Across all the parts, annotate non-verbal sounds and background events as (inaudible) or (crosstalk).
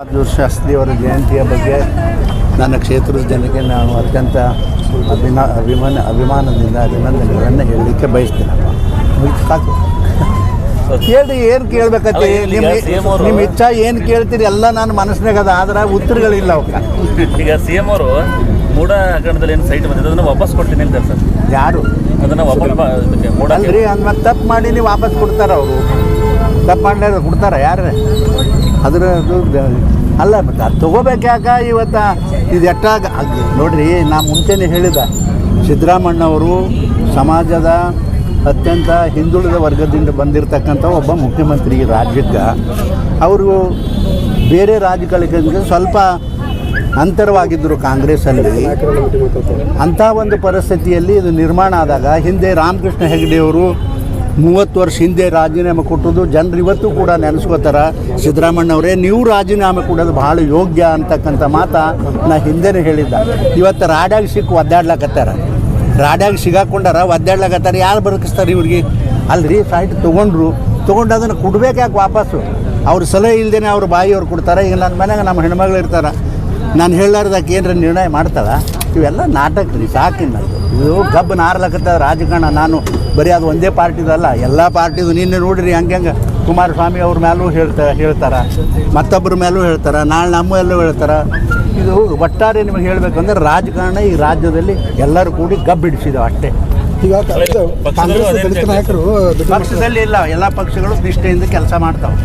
ರಾಜು ಶಾಸ್ತ್ರಿ ಅವರ ಜಯಂತಿಯ ಬಗ್ಗೆ ನನ್ನ ಕ್ಷೇತ್ರದ ಜನಕ್ಕೆ ನಾನು ಅತ್ಯಂತ ಅಭಿನಾ ಅಭಿಮಾನ ಅಭಿಮಾನದಿಂದ ಅಭಿನಂದನೆಗಳನ್ನು ಹೇಳಲಿಕ್ಕೆ ಬಯಸ್ತೇನೆ ಸಾಕು. ಕೇಳಿ ಏನು ಕೇಳಬೇಕತ್ತೆ? ನಿಮ್ಮ ನಿಮ್ಮ ಇಚ್ಛಾ ಏನು ಕೇಳ್ತೀರಿ? ಎಲ್ಲ ನಾನು ಮನಸ್ಸಿನಾಗ ಅದ ಆದ್ರೆ ಉತ್ತರಗಳಿಲ್ಲ ಅವಕ್ಕೆ (laughs) ಈಗ ಸಿ ಎಂ ಅವರು ಮೂಡ ಹಗರಣದಲ್ಲಿ ಏನು ಸೈಟ್ ಬಂದಿದೆ ಅದನ್ನು ವಾಪಸ್ ಕೊಡ್ತೀನಿ ಅಂತ ಸರ್. ಯಾರು? ಅದನ್ನು ವಾಪಸ್ ಅಲ್ರಿ ಅಂದ್ ಮತ್ತೆ ತಪ್ಪು ಮಾಡಿ ನೀವು ವಾಪಸ್ ಕೊಡ್ತಾರ ಅವರು. ತಪ್ಪು ಮಾಡಲಿ ಕೊಡ್ತಾರ ಯಾರು ಅದ್ರ ಅಲ್ಲ, ಮತ್ತೆ ಅದು ತೊಗೋಬೇಕಾಗ ಇವತ್ತು ಇದು ಎಟ್ಟಾಗ? ನೋಡ್ರಿ, ನಾ ಮುಂಚೆನೇ ಹೇಳಿದ. ಸಿದ್ದರಾಮಣ್ಣವರು ಸಮಾಜದ ಅತ್ಯಂತ ಹಿಂದುಳಿದ ವರ್ಗದಿಂದ ಬಂದಿರತಕ್ಕಂಥ ಒಬ್ಬ ಮುಖ್ಯಮಂತ್ರಿ ರಾಜ್ಯಕ್ಕೆ, ಅವರು ಬೇರೆ ರಾಜ್ಯಗಳಿಗೆ ಸ್ವಲ್ಪ ಅಂತರವಾಗಿದ್ದರು ಕಾಂಗ್ರೆಸ್ಸಲ್ಲಿ. ಅಂಥ ಒಂದು ಪರಿಸ್ಥಿತಿಯಲ್ಲಿ ಇದು ನಿರ್ಮಾಣ ಆದಾಗ ಹಿಂದೆ ರಾಮಕೃಷ್ಣ ಹೆಗಡೆಯವರು ಮೂವತ್ತು ವರ್ಷ ಹಿಂದೆ ರಾಜೀನಾಮೆ ಕೊಟ್ಟದ್ದು ಜನರು ಇವತ್ತು ಕೂಡ ನೆನೆಸ್ಕೋತಾರ. ಸಿದ್ದರಾಮಣ್ಣವರೇ ನೀವು ರಾಜೀನಾಮೆ ಕೊಡೋದು ಭಾಳ ಯೋಗ್ಯ ಅಂತಕ್ಕಂಥ ಮಾತ ನಾ ಹಿಂದೆನೇ ಹೇಳಿದ್ದ. ಇವತ್ತು ರಾಡ್ಯಾಗ ಸಿಕ್ಕು ಒದ್ದಾಡ್ಲಕತ್ತಾರ. ರಾಡ್ಯಾಗ ಸಿಗಾಕೊಂಡಾರ ಒದ್ದಾಡ್ಲಕತ್ತಾರ. ಯಾರು ಬದುಕಿಸ್ತಾರೆ ಇವ್ರಿಗೆ? ಅಲ್ರಿ ಫ್ಲೈಟ್ ತೊಗೊಂಡ್ರು. ತೊಗೊಂಡು ಅದನ್ನು ಕೊಡ್ಬೇಕು ಯಾಕೆ ವಾಪಸ್ಸು? ಅವ್ರ ಸಲಹೆ ಇಲ್ಲದೇ ಅವ್ರ ಬಾಯಿಯವ್ರು ಕೊಡ್ತಾರೆ. ಈಗ ನನ್ನ ಮನೆಗೆ ನಮ್ಮ ಹೆಣ್ಮಗಳು ಇರ್ತಾರೆ. ನಾನು ಹೇಳಲಾರ್ದಕ್ಕೆ ಏನರ ನಿರ್ಣಯ ಮಾಡ್ತಾಳ ಇವೆಲ್ಲ ನಾಟಕ ರೀ ಸಾಕಿನ ಇದು ಗಬ್ಬು ನಾರ್ಲಕತ್ತ ರಾಜಕಾರಣ. ನಾನು ಬರೀ ಅದು ಒಂದೇ ಪಾರ್ಟಿದಲ್ಲ ಎಲ್ಲ ಪಾರ್ಟಿದು. ನಿನ್ನೆ ನೋಡಿರಿ ಹಂಗೆ ಹಂಗೆ ಕುಮಾರಸ್ವಾಮಿ ಅವ್ರ ಮೇಲೂ ಹೇಳ್ತಾ ಹೇಳ್ತಾರ. ಮತ್ತೊಬ್ಬರ ಮೇಲೂ ಹೇಳ್ತಾರ ನಾಳೆ ನಮ್ಮ ಎಲ್ಲೂ ಹೇಳ್ತಾರ. ಇದು ಒಟ್ಟಾರೆ ನಿಮಗೆ ಹೇಳಬೇಕಂದ್ರೆ ರಾಜಕಾರಣ ಈ ರಾಜ್ಯದಲ್ಲಿ ಎಲ್ಲರೂ ಕೂಡಿ ಗಬ್ಬಿಡಿಸಿದವು ಅಷ್ಟೇ. ಈಗ ಕಾಂಗ್ರೆಸ್ ನಾಯಕರು ಪಕ್ಷದಲ್ಲಿ ಇಲ್ಲ ಎಲ್ಲ ಪಕ್ಷಗಳು ನಿಷ್ಠೆಯಿಂದ ಕೆಲಸ ಮಾಡ್ತಾವೆ.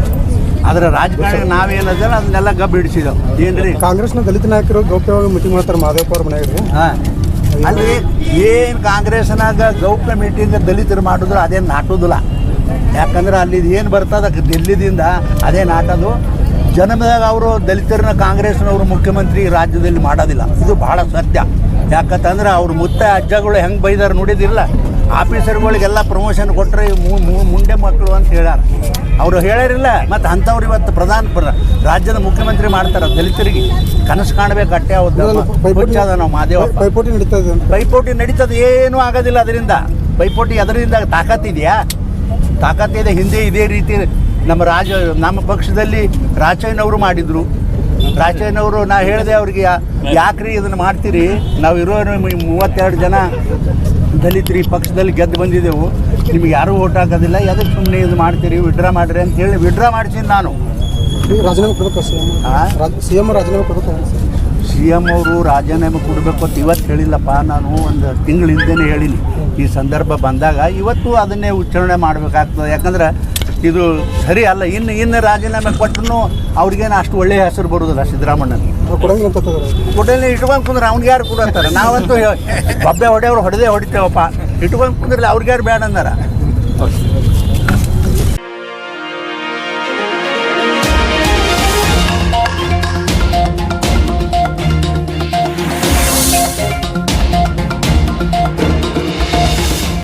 ಆದರೆ ರಾಜಕಾರಣ ನಾವೇನದಲ್ಲ ಅದನ್ನೆಲ್ಲ ಗಬ್ಬಿಡಿಸಿದವು ಏನ್ರಿ? ಕಾಂಗ್ರೆಸ್ನ ದಲಿತ ನಾಯಕರು ಗೌಪ್ಯವಾಗಿ ಮೀಟಿಂಗ್ ಮಾಡ್ತಾರೆ ಮಾದೇವಪ್ಪ ಅವ್ರ ಮನೆಯವರು ಹಾಂ. ಅಲ್ಲಿ ಏನು ಕಾಂಗ್ರೆಸ್ನಾಗ ಗೌಪ್ಯ ಮೀಟಿಂಗ್ ದಲಿತರು ಮಾಡಿದ್ರು ಅದೇನು ನಾಟೋದಿಲ್ಲ. ಯಾಕಂದ್ರೆ ಅಲ್ಲಿ ಏನು ಬರ್ತದ ದಿಲ್ಲಿದಿಂದ ಅದೇ ನಾಟೋದು. ಜನ್ಮದಾಗ ಅವರು ದಲಿತರನ್ನ ಕಾಂಗ್ರೆಸ್ನವರು ಮುಖ್ಯಮಂತ್ರಿ ರಾಜ್ಯದಲ್ಲಿ ಮಾಡೋದಿಲ್ಲ. ಇದು ಬಹಳ ಸತ್ಯ. ಯಾಕಂತಂದ್ರೆ ಅವ್ರ ಮುತ್ತ ಅಜ್ಜಗಳು ಹೆಂಗೆ ಬೈದಾರ ನೋಡಿದಿಲ್ಲ ಆಫೀಸರ್ಗಳಿಗೆಲ್ಲ ಪ್ರಮೋಷನ್ ಕೊಟ್ಟರೆ ಮುಂಡೆ ಮಕ್ಕಳು ಅಂತ ಹೇಳ್ಯಾರ. ಅವರು ಹೇಳಿರಲ್ಲ ಮತ್ತು ಅಂಥವ್ರು ಇವತ್ತು ಪ್ರಧಾನ ಪ್ರ ರಾಜ್ಯದ ಮುಖ್ಯಮಂತ್ರಿ ಮಾಡ್ತಾರೆ ದಲಿತರಿಗೆ. ಕನಸು ಕಾಣಬೇಕು ಅಟ್ಟೆ ಹುಚ್ಚಾದ ನಾವು ಮಾದೇವ ಪೈಪೋಟಿ ನಡೀತದೆ ಪೈಪೋಟಿ ನಡೀತದೆ ಏನೂ ಆಗೋದಿಲ್ಲ ಅದರಿಂದ. ಪೈಪೋಟಿ ಅದರಿಂದ ತಾಕತ್ತಿದೆಯಾ ತಾಕತ್ತಿದೆ ಹಿಂದೆ ಇದೇ ರೀತಿ ನಮ್ಮ ರಾಜ ನಮ್ಮ ಪಕ್ಷದಲ್ಲಿ ರಾಜಯ್ಯನವರು ಮಾಡಿದರು. ರಾಜಯ್ಯನವರು ನಾ ಹೇಳಿದೆ ಅವ್ರಿಗೆ ಯಾಕ್ರಿ ಇದನ್ನು ಮಾಡ್ತೀರಿ? ನಾವು ಇರೋ ಮೂವತ್ತೆರಡು ಜನ ದಲಿತರು ಈ ಪಕ್ಷದಲ್ಲಿ ಗೆದ್ದು ಬಂದಿದ್ದೆವು. ನಿಮ್ಗೆ ಯಾರೂ ಓಟ್ ಹಾಕೋದಿಲ್ಲ. ಎದಕ್ಕೆ ಸುಮ್ಮನೆ ಇದು ಮಾಡ್ತೀರಿ? ವಿಡ್ರಾ ಮಾಡಿರಿ ಅಂತ ಹೇಳಿ ವಿಡ್ರಾ ಮಾಡ್ತೀನಿ ನಾನು. ಈಗ ರಾಜೀನಾಮೆ ಕೊಡ್ಬೇಕು ಸಿ ಎಂ ಆ? ಸಿ ಎಂ ರಾಜೀನಾಮೆ ಕೊಡ್ಬೇಕು ಸಿ ಎಂ ಅವರು ರಾಜೀನಾಮೆ ಕೊಡಬೇಕು ಅಂತ ಇವತ್ತು ಹೇಳಿಲ್ಲಪ್ಪ. ನಾನು ಒಂದು ತಿಂಗಳ ಹಿಂದೆನೇ ಹೇಳಿನಿ. ಈ ಸಂದರ್ಭ ಬಂದಾಗ ಇವತ್ತು ಅದನ್ನೇ ಉಚ್ಚಾರಣೆ ಮಾಡಬೇಕಾಗ್ತದೆ. ಯಾಕಂದ್ರೆ ಇದು ಸರಿ ಅಲ್ಲ ಇನ್ನು ಇನ್ನು ರಾಜೀನಾಮೆ ಕೊಟ್ಟರು ಅವ್ರಿಗೇನು ಅಷ್ಟು ಒಳ್ಳೆಯ ಹೆಸರು ಬರೋದಿಲ್ಲ ಸಿದ್ದರಾಮಣ್ಣನಿಗೆ ನಾವು ಕೊಡಂಗಿಲ್ಲ ಅಂತ ಕೊಡಲಿ ಇಟ್ಕೊಂಡು ಕುಂದ್ರೆ ಅವ್ನಿಗೆ ಯಾರು ಕೊಡಂತಾರೆ ನಾವಂತೂ ಬಬ್ಬೆ ಹೊಡೆಯವ್ರು ಹೊಡೆದೇ ಹೊಡಿತೇವಪ್ಪ. ಇಟ್ಕೊಂಡು ಕುಂದ್ರೆ ಅವ್ರಿಗೆ ಯಾರು ಬೇಡ ಅಂದಾರ?